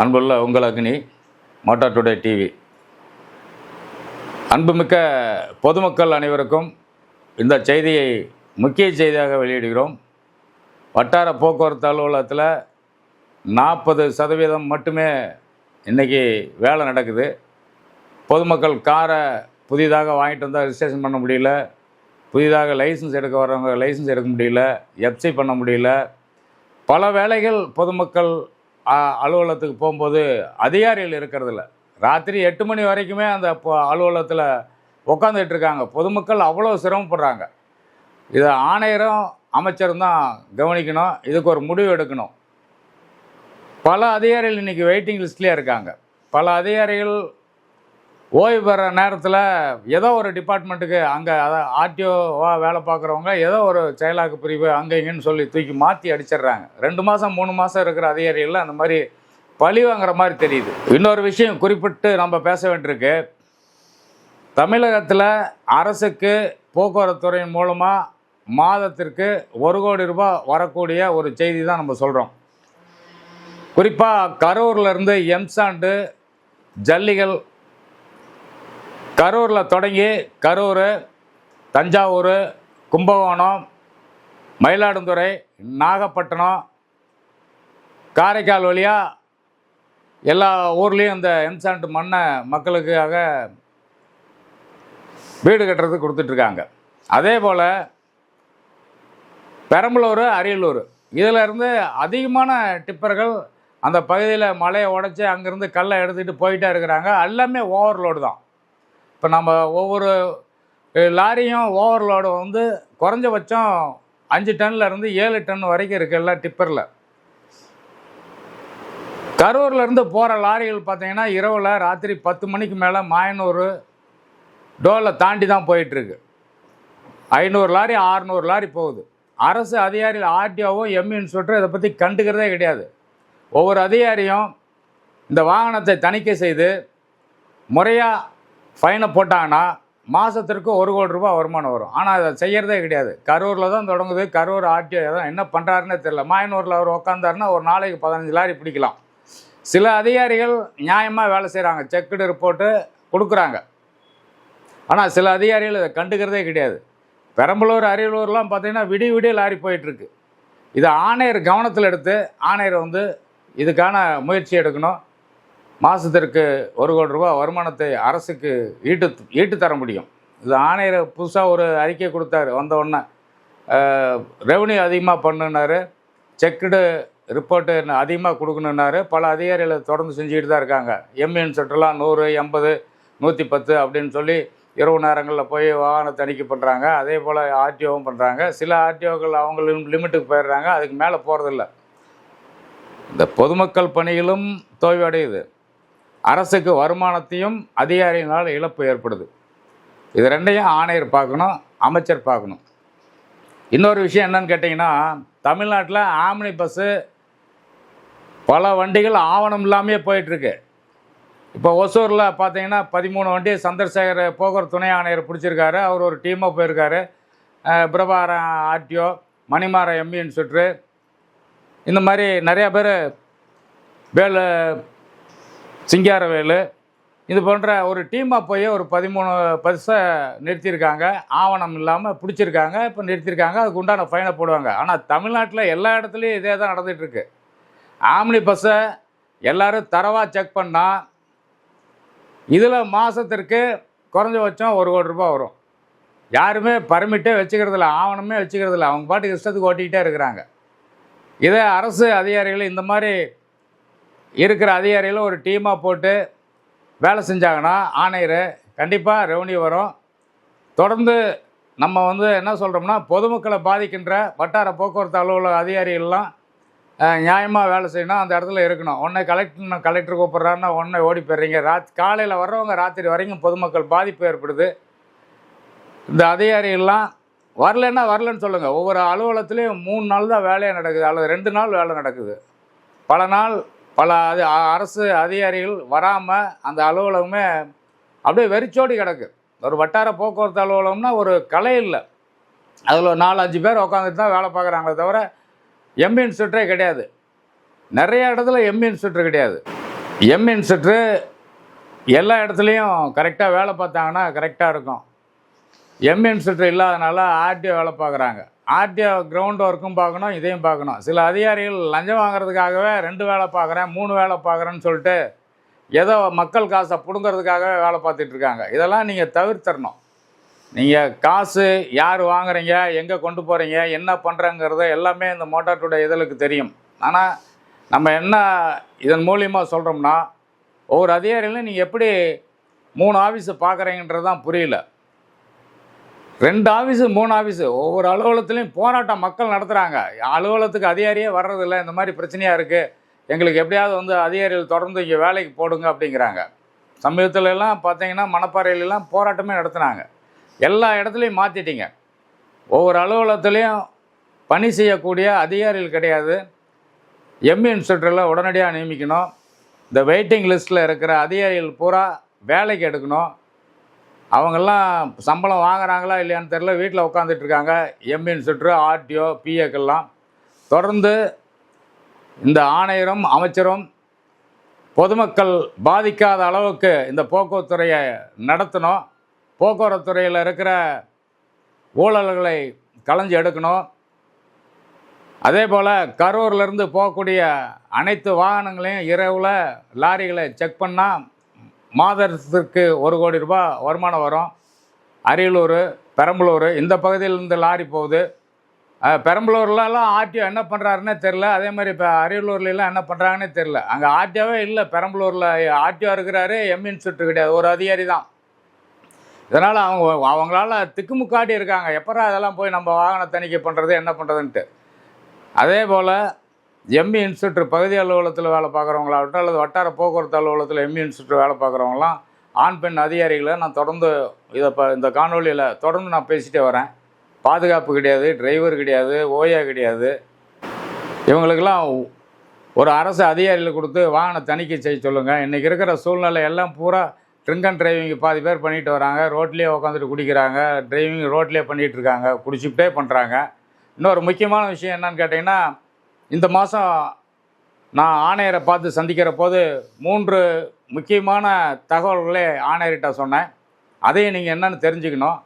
அன்புள்ள உங்கள் அக்னி motor today TV. அன்புமிக்க பொதுமக்கள் அனைவருக்கும் இந்த செய்தியை முக்கிய செய்தியாக வெளியிடுகிறோம். வட்டார போக்குவரத்து அலுவலகத்தில் நாற்பது சதவீதம் மட்டுமே இன்றைக்கி வேலை நடக்குது. பொதுமக்கள் காரை புதிதாக வாங்கிட்டு வந்தால் ரிஜிஸ்ட்ரேஷன் பண்ண முடியல. புதிதாக லைசன்ஸ் எடுக்க வர்றவங்க லைசன்ஸ் எடுக்க முடியல. எஃப்சி பண்ண முடியல. பல வேலைகள் பொதுமக்கள் அலுவலகத்துக்கு போகும்போது அதிகாரிகள் இருக்கிறதில்ல. ராத்திரி எட்டு மணி வரைக்குமே அந்த அலுவலகத்தில் உட்காந்துட்டு இருக்காங்க. பொதுமக்கள் அவ்வளோ சிரமப்படுறாங்க. இதை ஆணையரும் அமைச்சரும் தான் கவனிக்கணும். இதுக்கு ஒரு முடிவு எடுக்கணும். பல அதிகாரிகள் இன்றைக்கி வெயிட்டிங் லிஸ்ட்லேயே இருக்காங்க. பல அதிகாரிகள் ஓய்வு பெற நேரத்தில் ஏதோ ஒரு டிபார்ட்மெண்ட்டுக்கு அங்கே அதான் ஆர்டிஓவாக வேலை பார்க்குறவங்க ஏதோ ஒரு செயலாக்க பிரிவு அங்கே இங்கேன்னு சொல்லி தூக்கி மாற்றி அடிச்சிடுறாங்க. ரெண்டு மாதம் மூணு மாதம் இருக்கிற அதிகாரிகள் அந்த மாதிரி பழி வாங்குற மாதிரி தெரியுது. இன்னொரு விஷயம் குறிப்பிட்டு நம்ம பேச வேண்டியிருக்கு. தமிழகத்தில் அரசுக்கு போக்குவரத்துறையின் மூலமாக மாதத்திற்கு ஒரு கோடி ரூபாய் வரக்கூடிய ஒரு செய்தி தான் நம்ம சொல்கிறோம் குறிப்பாக கரூர்லேருந்து எம்சாண்டு ஜல்லிகள் கரூரில் தொடங்கி கரூர் தஞ்சாவூர் கும்பகோணம் மயிலாடுதுறை நாகப்பட்டினம் காரைக்கால் வழியாக எல்லா ஊர்லேயும் இந்த எம்சாண்ட் மண்ணை மக்களுக்காக வீடு கட்டுறதுக்கு கொடுத்துட்ருக்காங்க. அதே போல் பெரம்பலூர் அரியலூர். இதிலிருந்து அதிகமான டிப்பர்கள் அந்த பகுதியில் மலையை உடச்சி அங்கேருந்து கல்லை எடுத்துகிட்டு போயிட்டே இருக்கிறாங்க. எல்லாமே ஓவர்லோடு தான். இப்போ நம்ம ஒவ்வொரு லாரியும் ஓவர்லோடு வந்து குறைஞ்சபட்சம் அஞ்சு டன்லேருந்து ஏழு டன் வரைக்கும் இருக்குது எல்லா டிப்பரில். கரூர்லேருந்து போகிற லாரிகள் பார்த்தீங்கன்னா இரவில் ராத்திரி பத்து மணிக்கு மேலே மாயனூர் டோலை தாண்டி தான் போயிட்டுருக்கு. ஐநூறு லாரி ஆறுநூறு லாரி போகுது. அரசு அதிகாரிகள் ஆர்டிஓவும் எம்இன்னு சொல்லிட்டு இதை பற்றி கண்டுக்கிறதே கிடையாது. ஒவ்வொரு அதிகாரியும் இந்த வாகனத்தை தணிக்கை செய்து முறையாக ஃபைனை போட்டாங்கன்னா மாதத்திற்கு ஒரு கோடி ரூபாய் வருமானம் வரும். ஆனால் அதை செய்கிறதே கிடையாது. கரூரில் தான் தொடங்குது. கரூர் ஆர்டிஓ தான் என்ன பண்ணுறாருன்னே தெரியல. மாயனூரில் அவர் உட்காந்தாருன்னா ஒரு நாளைக்கு பதினஞ்சு லாரி பிடிக்கலாம். சில அதிகாரிகள் நியாயமாக வேலை செய்கிறாங்க செக்குடு ரிப்போர்ட்டு கொடுக்குறாங்க. ஆனால் சில அதிகாரிகள் இதை கண்டுக்கிறதே கிடையாது. பெரம்பலூர் அரியலூர்லாம் பார்த்தீங்கன்னா விடிய விடிய லாரி போயிட்டுருக்கு. இதை ஆணையர் கவனத்தில் எடுத்து ஆணையர் வந்து இதுக்கான முயற்சி எடுக்கணும். மாதத்திற்கு ஒரு கோடி ரூபாய் வருமானத்தை அரசுக்கு ஈட்டு ஈட்டு தர முடியும். இது ஆணையர் புதுசாக ஒரு அறிக்கை கொடுத்தாரு. வந்தவுடனே ரெவன்யூ அதிகமாக பண்ணுனாரு. செக்குடு ரிப்போர்ட்டு அதிகமாக கொடுக்கணுன்னாரு பல அதிகாரிகள் தொடர்ந்து செஞ்சுக்கிட்டு தான் இருக்காங்க. எம்என் செட்டெல்லாம் நூறு எண்பது நூற்றி பத்து அப்படின்னு சொல்லி இரவு நேரங்களில் போய் வாகன தணிக்கை பண்ணுறாங்க அதே போல் ஆர்டிஓவும் பண்ணுறாங்க சில ஆர்டிஓக்கள் அவங்க லிமிட்டுக்கு போயிடுறாங்க. அதுக்கு மேலே போகிறதில்ல இந்த பொதுமக்கள் பணிகளும் தோய்வடையுது அரசுக்கு வருமானத்தையும் அதிகாரிகளால் இழப்பு ஏற்படுது. இது ரெண்டையும் ஆணையர் பார்க்கணும் அமைச்சர் பார்க்கணும். இன்னொரு விஷயம் என்னன்னு கேட்டிங்கன்னா தமிழ்நாட்டில் ஆம்னி பஸ்ஸு பல வண்டிகள் ஆவணம் இல்லாமையே போயிட்டுருக்கு. இப்போ ஒசூரில் பார்த்தீங்கன்னா பதிமூணு வண்டி சந்திரசேகர் போக்குவரத்து துணை ஆணையர் பிடிச்சிருக்காரு. அவர் ஒரு டீமாக போயிருக்காரு. பிரபாரம் ஆர்டிஓ மணிமாற எம்பி இன்ஸ்பெக்டரு இந்த மாதிரி நிறையா பேர் வேலு சிங்காரவேலு இது போன்ற ஒரு டீமாக போய் ஒரு பதிமூணு பஸ்ஸை நிறுத்தியிருக்காங்க. ஆவணம் இல்லாமல் பிடிச்சிருக்காங்க. இப்போ நிறுத்தியிருக்காங்க. அதுக்கு உண்டான ஃபைனை போடுவாங்க. ஆனால் தமிழ்நாட்டில் எல்லா இடத்துலையும் இதே தான் நடந்துகிட்ருக்கு. ஆம்னி பஸ்ஸை எல்லோரும் தரவாக செக் பண்ணால் இதில் மாதத்திற்கு குறைஞ்சபட்சம் ஒரு கோடி ரூபாய் வரும். யாருமே பர்மிட்டே வச்சுக்கிறதில்ல ஆவணமே வச்சுக்கிறதில்ல. அவங்க பாட்டுக்கு இஷ்டத்துக்கு ஓட்டிக்கிட்டே இருக்கிறாங்க. இதே அரசு அதிகாரிகள் இந்த மாதிரி இருக்கிற அதிகாரிகளை ஒரு டீமாக போட்டு வேலை செஞ்சாங்கன்னா ஆணையர் கண்டிப்பாக ரெவன்யூ வரும். தொடர்ந்து நம்ம வந்து என்ன சொல்கிறோம்னா பொதுமக்களை பாதிக்கின்ற வட்டார போக்குவரத்து அலுவலக அதிகாரிகள்லாம் நியாயமாக வேலை செய்யணும் அந்த இடத்துல இருக்கணும். உடனே கலெக்டர் கலெக்டர் கூப்பிட்றாருன்னா உடனே ஓடி போயிடுறீங்க. ராத் காலையில் வர்றவங்க ராத்திரி வரைக்கும் பொதுமக்கள் பாதிப்பு ஏற்படுது. இந்த அதிகாரிகள்லாம் வரலைன்னா வரலன்னு சொல்லுங்கள் ஒவ்வொரு அலுவலகத்துலேயும் மூணு நாள் தான் வேலையாக நடக்குது. அல்லது ரெண்டு நாள் வேலை நடக்குது. பல நாள் பல அது அரசு அதிகாரிகள் வராமல் அந்த அலுவலகமே அப்படியே வெறிச்சோடி கிடக்கு. ஒரு வட்டார போக்குவரத்து அலுவலகம்னா ஒரு கலை இல்லை. அதில் ஒரு நாலு அஞ்சு பேர் உட்காந்துட்டு தான் வேலை பார்க்குறாங்களே தவிர எம்பி இன்ஸ்டியூட்டே கிடையாது. நிறைய இடத்துல எம் இன்ஸ்பெக்டர் கிடையாது. எம் இன்ஸ்ட்ரு எல்லா இடத்துலையும் கரெக்டாக வேலை பார்த்தாங்கன்னா கரெக்டாக இருக்கும். எம் இன்ஸ்ட்ரக்டர் இல்லாதனால ஆர்டிஓ வேலை பார்க்குறாங்க. ஆர்டிஓ கிரவுண்ட் ஒர்க்கும் பார்க்கணும் இதையும் பார்க்கணும். சில அதிகாரிகள் லஞ்சம் வாங்குறதுக்காகவே ரெண்டு வேலை பார்க்குறேன் மூணு வேலை பார்க்குறேன்னு சொல்லிட்டு ஏதோ மக்கள் காசை பிடுங்கிறதுக்காகவே வேலை பார்த்துட்ருக்காங்க இதெல்லாம் நீங்கள் தவிர்த்தரணும். நீங்கள் காசு யார் வாங்குறீங்க எங்கே கொண்டு போகிறீங்க என்ன பண்ணுறங்கிறத எல்லாமே இந்த மோட்டார்டுடைய இதழுக்கு தெரியும். ஆனால் நம்ம என்ன இதன் மூலியமாக சொல்கிறோம்னா ஒவ்வொரு அதிகாரிகளும் நீங்கள் எப்படி மூணு ஆஃபீஸை பார்க்குறீங்கன்றது தான் புரியல. ரெண்டு ஆஃபீஸு மூணு ஆஃபீஸு ஒவ்வொரு அலுவலகத்துலேயும் போராட்டம் மக்கள் நடத்துகிறாங்க அலுவலகத்துக்கு அதிகாரியே வர்றதில்ல. இந்த மாதிரி பிரச்சனையாக இருக்குது எங்களுக்கு எப்படியாவது வந்து அதிகாரிகள் தொடர்ந்து இங்கே வேலைக்கு போடுங்க அப்படிங்கிறாங்க. சமீபத்துலலாம் பார்த்தீங்கன்னா மணப்பாறையிலலாம் போராட்டமே நடத்துனாங்க. எல்லா இடத்துலையும் மாற்றிட்டீங்க ஒவ்வொரு அலுவலகத்துலேயும் பணி செய்யக்கூடிய அதிகாரிகள் கிடையாது. எம்இ இன்ஸ்பெக்டரில் உடனடியாக நியமிக்கணும். இந்த வெயிட்டிங் லிஸ்ட்டில் இருக்கிற அதிகாரிகள் பூரா வேலைக்கு எடுக்கணும். அவங்கெல்லாம் சம்பளம் வாங்குறாங்களா இல்லையான்னு தெரில வீட்டில் உட்காந்துட்டு இருக்காங்க எம்இ ஆர்டிஓ பிஏக்கெல்லாம் தொடர்ந்து இந்த ஆணையரும் அமைச்சரும் பொதுமக்கள் பாதிக்காத அளவுக்கு இந்த போக்குவரத்துறையை நடத்தணும். போக்குவரத்து துறையில் இருக்கிற ஊழல்களை களைஞ்சு எடுக்கணும். அதே போல் கரூர்லேருந்து போகக்கூடிய அனைத்து வாகனங்களையும் இரவில் லாரிகளை செக் பண்ணால் மாதத்திற்கு ஒரு கோடி ரூபாய் வருமானம் வரும். அரியலூர் பெரம்பலூர் இந்த பகுதியில் இருந்து லாரி போகுது. பெரம்பலூர்லலாம் ஆர்டிஓ என்ன பண்ணுறாருன்னே தெரில அதே மாதிரி இப்போ அரியலூர்லலாம் என்ன பண்ணுறாங்கன்னே தெரில அங்கே ஆர்டிஓவே இல்லை. பெரம்பலூரில் ஆர்டிஓ இருக்கிறாரு எம் சுட்டு கிடையாது. ஒரு அதிகாரி தான். இதனால் அவங்க அவங்களால திக்குமுக்காட்டி இருக்காங்க. எப்பரா அதெல்லாம் போய் நம்ம வாகன தணிக்கை பண்ணுறது என்ன பண்ணுறதுன்ட்டு அதே போல் எம்இ இன்ஸ்டியூட் பகுதி அலுவலகத்தில் வேலை பார்க்குறவங்களாகட்டும் அல்லது வட்டார போக்குவரத்து அலுவலகத்தில் எம்இ இன்ஸ்டியூட் வேலை பார்க்குறவங்களாம் ஆண் பெண் அதிகாரிகளை நான் தொடர்ந்து இதை ப இந்த காணொலியில் தொடர்ந்து நான் பேசிட்டே வரேன். பாதுகாப்பு கிடையாது டிரைவர் கிடையாது ஓயா கிடையாது. இவங்களுக்கெல்லாம் ஒரு அரசு அதிகாரிகளை கொடுத்து வாகன தணிக்கை செய்ய சொல்லுங்கள் இன்றைக்கி இருக்கிற சூழ்நிலை எல்லாம் பூரா ட்ரிங்க் அண்ட் டிரைவிங் பாதி பேர் பண்ணிட்டு வராங்க. ரோட்லேயே உட்காந்துட்டு குடிக்கிறாங்க. டிரைவிங் ரோட்லேயே பண்ணிகிட்டு இருக்காங்க. குடிச்சுக்கிட்டே பண்ணுறாங்க இன்னொரு முக்கியமான விஷயம் என்னன்னு கேட்டிங்கன்னா இந்த மாதம் நான் ஆணையரை பார்த்து சந்திக்கிற போது மூன்று முக்கியமான தகவல்களே ஆணையர்கிட்ட சொன்னேன். அதையும் நீங்கள் என்னன்னு தெரிஞ்சுக்கணும்.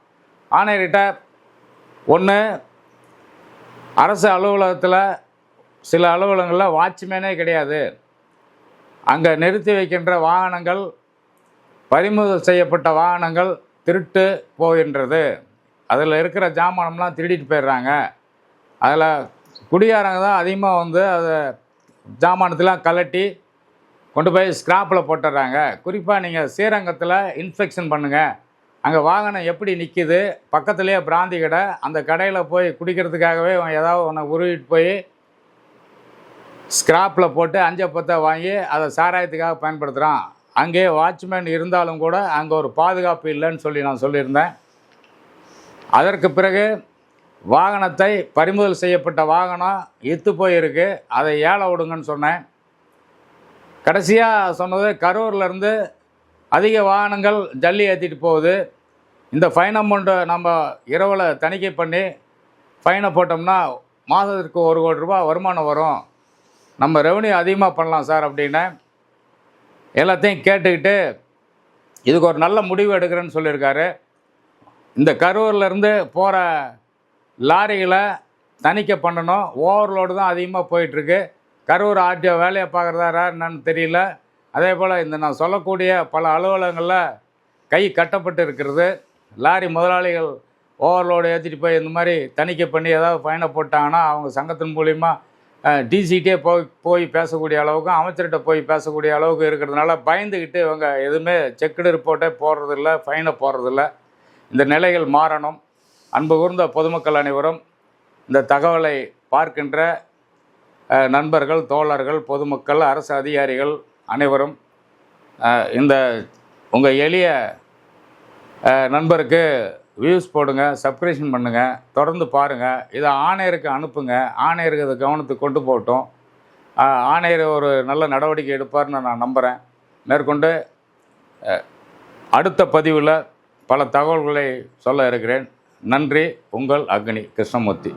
ஆணையர்கிட்ட ஒன்று அரசு அலுவலகத்தில் சில அலுவலகங்களில் வாட்ச்மேனே கிடையாது. அங்கே நிறுத்தி வைக்கின்ற வாகனங்கள் பறிமுதல் செய்யப்பட்ட வாகனங்கள் திருட்டு போகின்றது. அதில் இருக்கிற ஜாமானம்லாம் திருடிட்டு போயிடுறாங்க. அதில் குடியாரங்க தான் அதிகமாக வந்து அதை ஜாமானத்தெலாம் கலட்டி கொண்டு போய் ஸ்கிராப்பில் போட்டுடுறாங்க. குறிப்பாக நீங்கள் ஸ்ரீரங்கத்தில் இன்ஸ்பெக்ஷன் பண்ணுங்கள் அங்கே வாகனம் எப்படி நிற்கிது பக்கத்துலேயே பிராந்தி கடை. அந்த கடையில் போய் குடிக்கிறதுக்காகவே அவன் ஏதாவது ஒன்று உருவிட்டு போய் ஸ்கிராப்பில் போட்டு அஞ்சை பத்தை வாங்கி அதை சாராயத்துக்காக பயன்படுத்துகிறான் அங்கே வாட்ச்மேன் இருந்தாலும் கூட அங்கே ஒரு பாதுகாப்பு இல்லைன்னு சொல்லி நான் சொல்லியிருந்தேன். அதற்கு பிறகு வாகனத்தை பறிமுதல் செய்யப்பட்ட வாகனம் இத்து போயிருக்கு. அதை ஏழை விடுங்கன்னு சொன்னேன். கடைசியாக சொன்னது கரூர்லேருந்து அதிக வாகனங்கள் ஜல்லி ஏற்றிட்டு போகுது. இந்த ஃபைன் அமௌண்ட்டை நம்ம இரவில் தணிக்கை பண்ணி ஃபைனை போட்டோம்னா மாதத்திற்கு ஒரு கோடி ரூபா வருமானம் வரும். நம்ம ரெவன்யூ அதிகமாக பண்ணலாம் சார் அப்படின்னு எல்லாத்தையும் கேட்டுக்கிட்டு இதுக்கு ஒரு நல்ல முடிவு எடுக்கிறேன்னு சொல்லியிருக்காரு. இந்த கரூர்லேருந்து போகிற லாரிகளை தணிக்கை பண்ணணும். ஓவர்லோடு தான் அதிகமாக போயிட்டுருக்கு. கரூர் ஆர்டிஓ வேலையை பார்க்குறதா என்னன்னு தெரியல. அதே போல் இந்த நான் சொல்லக்கூடிய பல அலுவலகங்களில் கை கட்டப்பட்டு இருக்கிறது. லாரி முதலாளிகள் ஓவர்லோடு ஏற்றிட்டு போய் இந்த மாதிரி தணிக்கை பண்ணி ஏதாவது ஃபைனை போட்டாங்கன்னா அவங்க சங்கத்தின் மூலிமா டிசிட்டே போய் போய் பேசக்கூடிய அளவுக்கும் அமைச்சர்கிட்ட போய் பேசக்கூடிய அளவுக்கு இருக்கிறதுனால பயந்துக்கிட்டு இவங்க எதுவுமே செக்குடு ரிப்போர்ட்டே போடுறதில்ல ஃபைனை போடுறதில்ல. இந்த நிலைகள் மாறணும். அன்பு கூர்ந்த பொதுமக்கள் அனைவரும் இந்த தகவலை பார்க்கின்ற நண்பர்கள் தோழர்கள் பொதுமக்கள் அரசு அதிகாரிகள் அனைவரும் இந்த உங்கள் எளிய நண்பருக்கு வியூஸ் போடுங்க சப்ஸ்கிரிப்ஷன் பண்ணுங்கள் தொடர்ந்து பாருங்கள் இதை ஆணையருக்கு அனுப்புங்க ஆணையருக்கு இதை கவனத்துக்கு கொண்டு போகட்டும். ஆணையர் ஒரு நல்ல நடவடிக்கை எடுப்பார்னு நான் நம்புகிறேன் மேற்கொண்டு அடுத்த பதிவில் பல தகவல்களை சொல்ல இருக்கிறேன். நன்றி. உங்கள் அக்னி கிருஷ்ணமூர்த்தி.